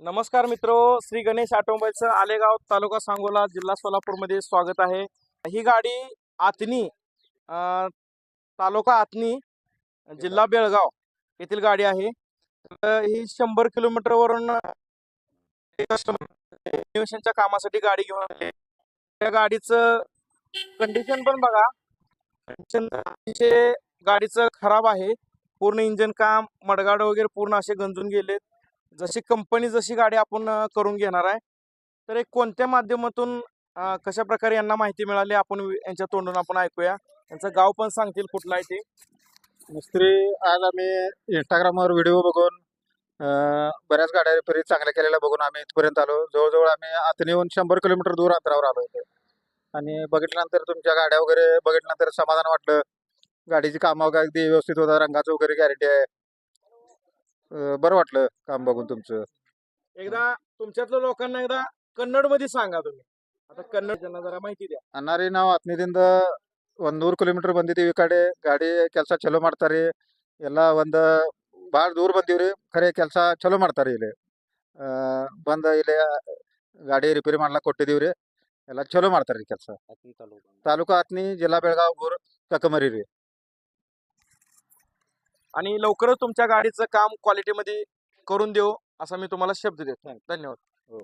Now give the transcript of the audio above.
नमस्कार मित्रो श्री गणेश ऑटोमोबाईलचं आलेगाव तालुका सांगोला जिल्हा सोलापूरमध्ये स्वागत आहे. ही गाडी आतनी तालुका आतनी जिल्हा बेळगाव येथील गाडी आहे. तर ही शंभर किलोमीटरवरून इनोव्हेशनच्या कामासाठी गाडी घेऊन आली त्या गाडीचं कंडिशन पण बघा. कंडिशन अतिशय गाडीचं खराब आहे. पूर्ण इंजन काम मडगाड वगैरे पूर्ण असे गंजून गेलेत. जशी कंपनी जशी गाडी आपण करून घेणार आहे तर एक कोणत्या माध्यमातून कशा प्रकारे यांना माहिती मिळाली आपण यांच्या तोंडून आपण ऐकूया. यांचं गाव पण सांगतील कुठलं आहे ते. मिस्त्री आज आम्ही इंस्टाग्रामवर व्हिडिओ बघून बऱ्याच गाड्या रिपेरी चांगल्या केलेल्या बघून आम्ही इथपर्यंत आलो. जवळजवळ आम्ही आता येऊन शंभर किलोमीटर दूर अंतरावर आलो होतो. आणि बघितल्यानंतर तुमच्या गाड्या वगैरे बघितल्यानंतर समाधान वाटलं. गाडीची कामं वगैरे अगदी व्यवस्थित होतात रंगाचं वगैरे गॅरंटी आहे. अं, बरं वाटलं काम बघून तुमचं एकदा तुमच्यातल्या लोकांना एकदा कन्नड मध्ये सांगा तुम्ही आता कन्नड त्यांना जरा ಮಾಹಿತಿ द्या ಅನ್ನಾರಿ ನಾವು ಹತ್ತನೇದಿಂದ ಒಂದು ನೂರು ಕಿಲೋಮೀಟರ್ ಬಂದಿದ್ದೀವಿ ಈ ಕಡೆ ಗಾಡಿ ಕೆಲಸ ಚಲೋ ಮಾಡ್ತಾರೆ ಎಲ್ಲ ಒಂದು ಭಾಳ ದೂರ ಬಂದೀವ್ರಿ ಖರೆ ಕೆಲಸ ಚಲೋ ಮಾಡ್ತಾರೆ ಇಲ್ಲಿ ಆ, ಬಂದ ಇಲ್ಲಿ ಗಾಡಿ ರಿಪೇರಿ ಮಾಡ್ಲಾಕ್ ಕೊಟ್ಟಿದೀವ್ರಿ ಎಲ್ಲ ಚಲೋ ಮಾಡ್ತಾರೆ ರೀ ಕೆಲಸ ತಾಲೂಕು ಹತ್ನಿ ಜಿಲ್ಲಾ ಬೆಳಗಾವ್ ಊರು ತಕಮರಿ ರೀ आणि लवकरच तुमच्या गाडीचं काम क्वालिटीमध्ये करून देऊ असा मी तुम्हाला शब्द देतो धन्यवाद. हो.